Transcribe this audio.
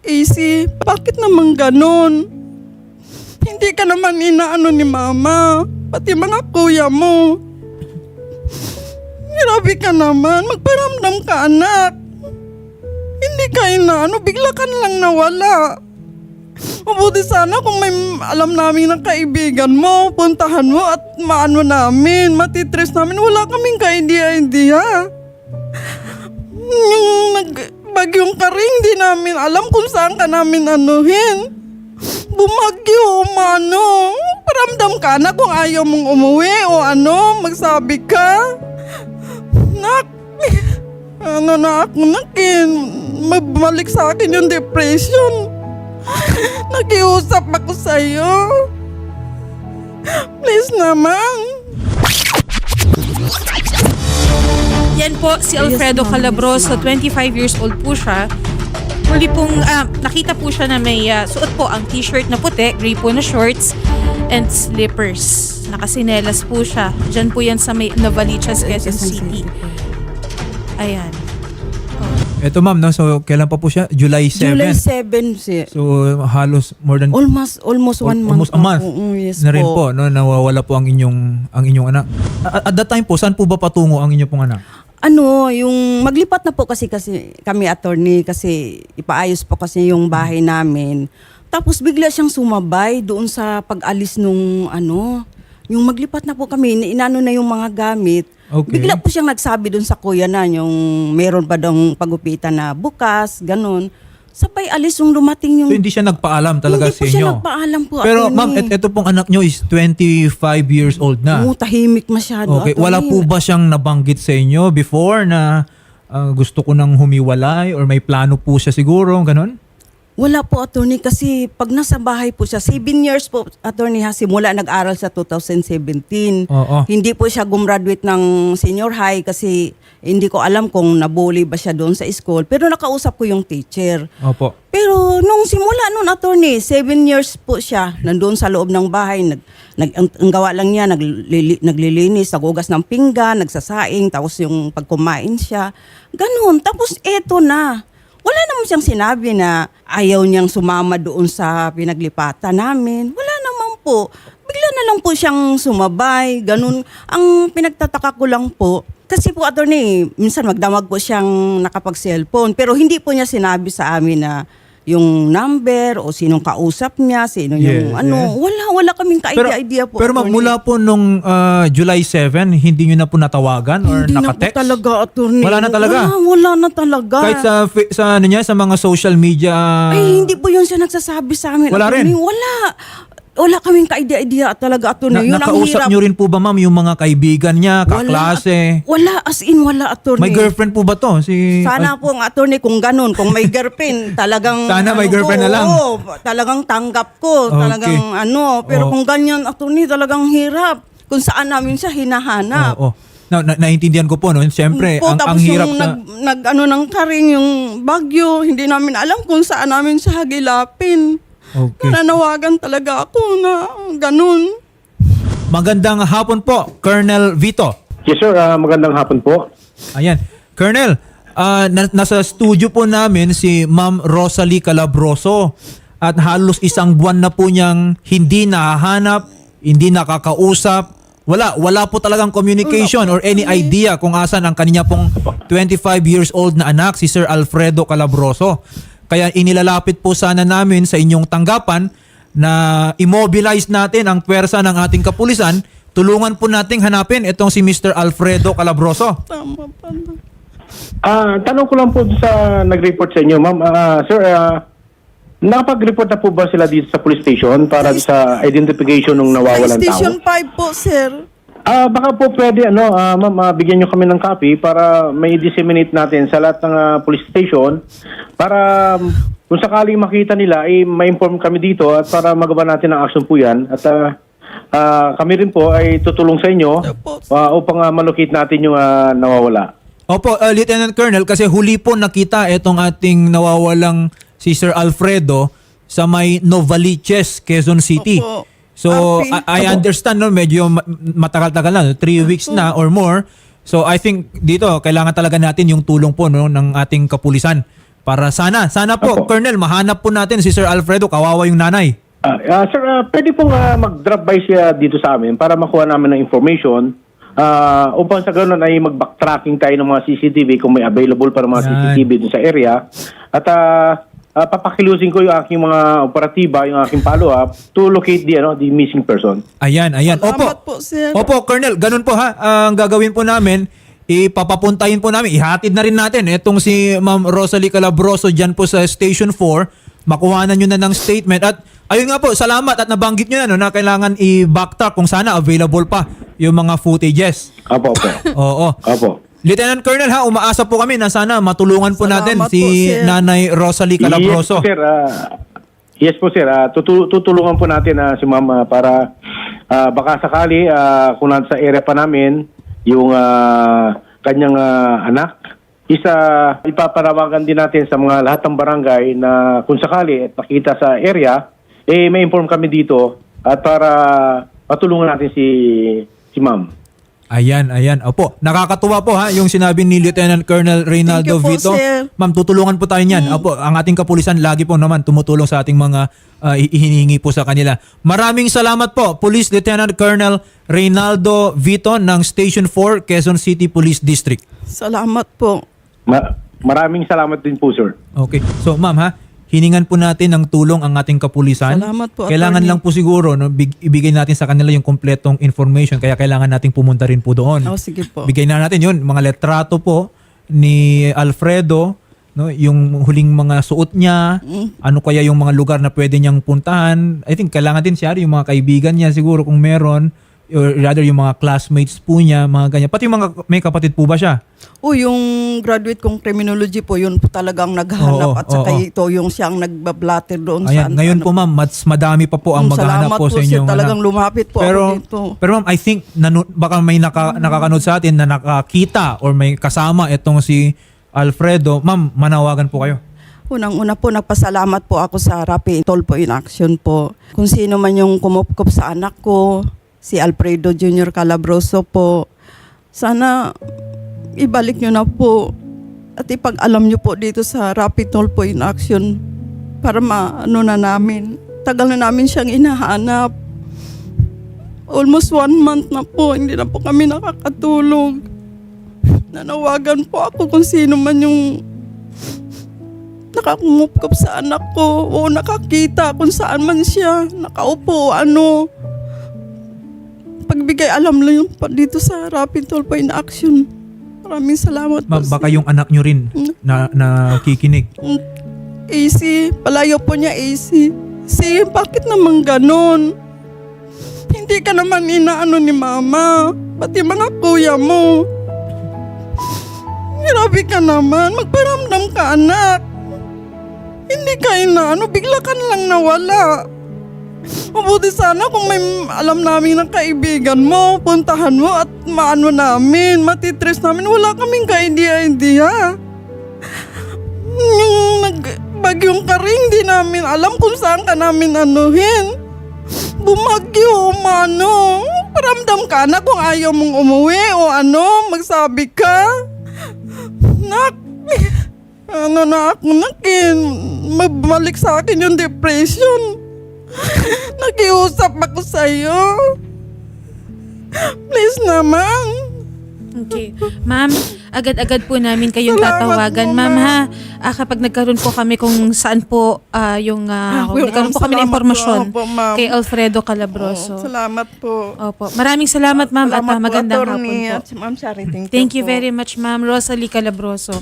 AC, bakit naman ganon? Hindi ka naman inaano ni mama, pati mga kuya mo. Grabe ka naman, magparamdam ka anak. Hindi ka inaano, bigla ka lang nawala. Mabuti sana kung may alam namin ng kaibigan mo, puntahan mo at maano namin, matitres namin. Wala kaming ka-idea-idea. Yung nag, bagyong karing, di namin alam kung saan ka namin anuhin. Bumagyo, umano. Paramdam ka na kung ayaw mong umuwi o ano, magsabi ka. Nak, ano na ako, nakin. Mabalik sa akin yung depression. Nakiusap ako sa'yo. Please naman. Yan po si Alfredo Calabroso, 25 years old po siya. Muli pong ah, nakita po siya na may ah, suot po ang t-shirt na puti, gray po na shorts, and slippers. Nakasinelas po siya. Diyan po yan sa may Novaliches, Quezon City. Ayan. Ito ma'am, no? so kailan pa po siya? July 7. July 7, si So halos more than almost almost one month. almost a month po. Mm, yes na rin po. po. no, nawawala po ang inyong ang inyong anak. A- At that time po, saan po ba patungo ang inyong pong anak? Ano, yung maglipat na po kasi kasi kami attorney kasi ipaayos po kasi yung bahay namin. Tapos bigla siyang sumabay doon sa pag-alis nung ano, yung maglipat na po kami, inano na yung mga gamit. Okay. Bigla po siyang nagsabi doon sa kuya na yung meron pa daw pagupitan na bukas, ganun. Sabay alis yung dumating yung So hindi siya nagpaalam talaga Hindi sa po siya inyo. nagpaalam po, Pero attorney. ma'am, et- ito pong anak nyo is 25 years old na. Oo, tahimik masyado. Okay, wala po ba siyang nabanggit sa inyo before na ah, gusto ko nang humiwalay or may plano po siya siguro, ganun? Wala po, attorney, kasi pag nasa bahay po siya, 7 years po, attorney, ha, simula nag-aral sa 2017. Oo. Hindi po siya gumraduate ng senior high kasi hindi ko alam kung nabully ba siya doon sa school. Pero nakausap ko yung teacher. Opo. Pero nung simula nun, attorney, 7 years po siya, nandun sa loob ng bahay, nag, nag, ang, ang gawa lang niya, naglili, naglilinis, nagugas ng pinggan, nagsasaing, tapos yung pagkumain siya. Ganun. Tapos eto na. Wala naman siyang sinabi na ayaw niyang sumama doon sa pinaglipatan namin. Wala naman po. Bigla na lang po siyang sumabay. Ganun. Ang pinagtataka ko lang po, kasi po attorney, minsan magdamag po siyang nakapag-cellphone. Pero hindi po niya sinabi sa amin na yung number o sinong kausap niya, sino yung ano. yes. Wala, wala kaming ka-idea-idea po. Pero ma'am, attorney. mula po nung ah, July 7, hindi nyo na po natawagan or hindi na po nakatext? talaga, attorney. Wala na talaga? Wala, wala na talaga. Kahit sa sa ano niya, sa mga social media. Ay, hindi po yun siya nagsasabi sa amin. Wala attorney. rin? Wala. Wala kaming ka-idea-idea talaga, na, attorney. yun ang nakausap hirap. nyo rin po ba ma'am yung mga kaibigan niya, kaklase? Wala, as in wala, attorney. May girlfriend po ba to? Si, Sana po ang attorney kung ganun, kung may girlfriend, talagang Sana may ano girlfriend ko, na lang. oo, talagang tanggap ko, Okay. talagang ano, pero kung ganyan attorney, talagang hirap. Kung saan namin siya hinahanap. Oo. Na, na, naintindihan ko po, no? Siyempre, Po, ang, ang hirap yung sa... nag, nag, ano ng karing yung bagyo, hindi namin alam kung saan namin siya hagilapin. Okay. Nananawagan talaga ako na ganun. Magandang hapon po, Colonel Vito. Yes sir, Ah, magandang hapon po. Ayan. Colonel, ah, na- nasa studio po namin si Ma'am Rosalie Calabroso at halos isang buwan na po niyang hindi nahahanap, hindi nakakausap. Wala, wala po talagang communication or any idea kung asan ang kanya pong 25 years old na anak, si Sir Alfredo Calabroso. Kaya inilalapit po sana namin sa inyong tanggapan na immobilize natin ang pwersa ng ating kapulisan. Tulungan po nating hanapin itong si Mr. Alfredo Calabroso. Tama pa na. Ah, tanong ko lang po sa nag-report sa inyo, ma'am. Ah, sir, ah, nakapag-report na po ba sila dito sa police station para sa identification ng Sa nawawalan Station tao? 5 po, sir. Ah, baka po pwede ano, ah, ma'am, ah, bigyan niyo kami ng copy para may disseminate natin sa lahat ng ah, police station para um, kung sakaling makita nila ay ma-inform kami dito at para magawa natin ang action po 'yan at ah, ah, kami rin po ay tutulong sa inyo ah, upang ah, malocate natin yung ah, nawawala. Opo, uh, Lieutenant Colonel, kasi huli po nakita itong ating nawawalang si Sir Alfredo sa may Novaliches, Quezon City. Opo. So. I, I understand, no, medyo ma- matagal-tagal na, no, three weeks na or more. So, I think dito, kailangan talaga natin yung tulong po no, ng ating kapulisan Para sana, sana po, Opo. Colonel, mahanap po natin si Sir Alfredo, kawawa yung nanay. Ah, ah, sir, ah, pwede pong ah, mag-drop by siya dito sa amin para makuha namin ng information ah, upang sa ganun ay mag-backtracking tayo ng mga CCTV kung may available para mga Yan. CCTV dun sa area. At ah, ah, papakilusin ko yung aking mga operatiba, yung aking follow-up to locate the, ano, the missing person. Ayan, ayan. Salamat Opo. po, sir. Opo, Colonel, ganun po ha. Ang gagawin po namin, ipapapuntahin po namin, ihatid na rin natin itong si Ma'am Rosalie Calabroso dyan po sa Station 4. Makuhanan nyo na ng statement. At ayun nga po, salamat at nabanggit nyo na no, na kailangan i-backtrack kung sana available pa yung mga footages. Apo, opo. Oo. Opo. Lieutenant Colonel ha, umaasa po kami na sana matulungan po natin Salamat si po, sir. Nanay Rosalie Calabroso. Yes, sir. ah, yes po, sir. Ah, tutu- tutulungan po natin na si ma'am ah, para ah, baka sakali ah, kung nasa area pa namin yung ah, kanyang ah, anak, isa ipaparawagan din natin sa mga lahat ng barangay na kung sakali at nakita sa area, eh may inform kami dito at para matulungan natin si si ma'am. Ayan, ayan. Opo, nakakatuwa po ha yung sinabi ni Lieutenant Colonel Reynaldo Thank you Vito. po, sir. Ma'am, tutulungan po tayo niyan. Opo, ang ating kapulisan lagi po naman tumutulong sa ating mga uh, hinihingi po sa kanila. Maraming salamat po, Police Lieutenant Colonel Reynaldo Vito ng Station 4, Quezon City Police District. Salamat po. Ma- maraming salamat din po, sir. Okay. So, ma'am ha, hiningan po natin ng tulong ang ating kapulisan. Salamat po, Kailangan attorney. lang po siguro no, big- ibigay natin sa kanila yung kompletong information kaya kailangan nating pumunta rin po doon. Oh, sige po. Bigay na natin yun, mga letrato po ni Alfredo, no, yung huling mga suot niya, ano kaya yung mga lugar na pwede niyang puntahan. I think kailangan din siya, yung mga kaibigan niya siguro kung meron, or rather yung mga classmates po niya, mga ganyan. Pati yung mga, may kapatid po ba siya? O yung graduate kong criminology po, yun po talagang Oo, naghahanap at saka oo. ito yung siyang nagbablatter doon Ayan, sa ngayon ano po ma'am, mas madami pa po ang Mm, maghahanap salamat po sa inyong Talagang anak. lumapit po pero, ako dito. Pero ma'am, I think nanu- baka may naka, nakakanood sa atin na nakakita or may kasama itong si Alfredo. Ma'am, manawagan po kayo. Unang-una po, nagpasalamat po ako sa Rapid Toll po in action po. Kung sino man yung kumupkup sa anak ko, si Alfredo Jr. Calabroso po, sana ibalik nyo na po at ipag-alam nyo po dito sa Rapid Toll po in action para maano na namin. Tagal na namin siyang inahanap. Almost one month na po, hindi na po kami nakakatulog. Nanawagan po ako kung sino man yung nakakungupkop sa anak ko o nakakita kung saan man siya nakaupo ano pagbigay alam lang yung pa- dito sa Rapid Toll po in action maraming salamat Ma'am, po baka yung anak nyo rin na nakikinig. Mm, AC palayo po niya AC si bakit naman ganon? Hindi ka naman inaano ni mama. Pati mga kuya mo? Grabe ka naman. Magparamdam ka anak. Hindi ka inaano, bigla ka na lang nawala. Mabuti sana kung may alam namin ng kaibigan mo, puntahan mo at maano namin, matitres namin. Wala kaming ka-idea-idea. Yung nag, bagyong karing, di namin alam kung saan ka namin anuhin. Bumagyo, umano. Paramdam ka na kung ayaw mong umuwi o ano, magsabi ka. Nak, ano na ako nakin, mabalik sa akin yung depression. Nakiusap ako sa'yo. Please naman. Okay. Ma'am, agad-agad po namin kayong Salamat tatawagan. po, Ma'am, ha? Ah, kapag nagkaroon po kami kung saan po ah, yung... ah, kung Yung, nagkaroon po kami ng salamat impormasyon po, opo, ma'am. kay Alfredo Calabroso. Oh, salamat po. Opo. Maraming salamat, ma'am. at ah, magandang hapon po. Ma'am Shari, thank you Thank you po. very much, ma'am. Rosalie Calabroso.